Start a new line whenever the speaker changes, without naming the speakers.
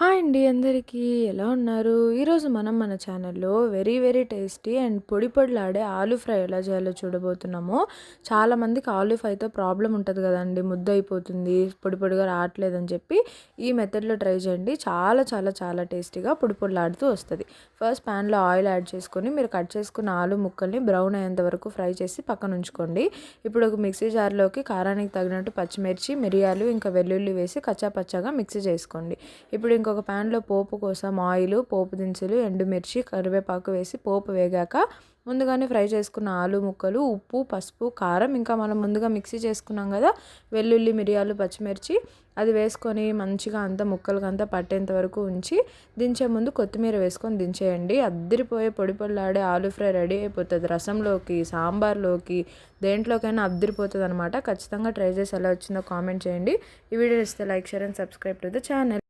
Hi అండి అందరికీ. ఎలా ఉన్నారు? ఈరోజు మనం మన ఛానల్లో వెరీ వెరీ టేస్టీ అండ్ పొడి పొడిలాడే ఆలు ఫ్రై ఎలా చేయాలో చూడబోతున్నాము. చాలామందికి ఆలు ఫ్రైతో ప్రాబ్లం ఉంటుంది కదండి ముద్ద అయిపోతుంది పొడి పొడిగా రావట్లేదని చెప్పి ఈ మెథడ్లో ట్రై చేయండి. చాలా చాలా చాలా టేస్టీగా పొడి పొడిలాడుతూ వస్తుంది. ఫస్ట్ ప్యాన్లో ఆయిల్ యాడ్ చేసుకొని మీరు కట్ చేసుకున్న ఆలు ముక్కల్ని బ్రౌన్ అయ్యేంత వరకు ఫ్రై చేసి పక్కన ఉంచుకోండి. ఇప్పుడు ఒక మిక్సీ జార్లోకి కారానికి తగినట్టు పచ్చిమిర్చి మిరియాలు ఇంకా వెల్లుల్లి వేసి కచ్చా పచ్చగా మిక్సీ చేసుకోండి. ఇప్పుడు ఇంకొక ప్యాన్లో పోపు కోసం ఆయిల్ పోపు దినుసులు ఎండుమిర్చి కరివేపాకు వేసి పోపు వేగాక ముందుగానే ఫ్రై చేసుకున్న ఆలు ముక్కలు ఉప్పు పసుపు కారం ఇంకా మనం ముందుగా మిక్సీ చేసుకున్నాం కదా వెల్లుల్లి మిరియాలు పచ్చిమిర్చి అది వేసుకొని మంచిగా అంతా ముక్కలకంతా పట్టేంత వరకు ఉంచి దించే ముందు కొత్తిమీర వేసుకొని దించేయండి. అద్దరిపోయే పొడి పొడిలాడే ఆలు ఫ్రై రెడీ అయిపోతుంది. రసంలోకి సాంబార్లోకి దేంట్లోకైనా అద్దరిపోతుంది అనమాట ఖచ్చితంగా ట్రై చేసి ఎలా వచ్చిందో కామెంట్ చేయండి. ఈ వీడియో ఇస్తే like share and subscribe to the channel.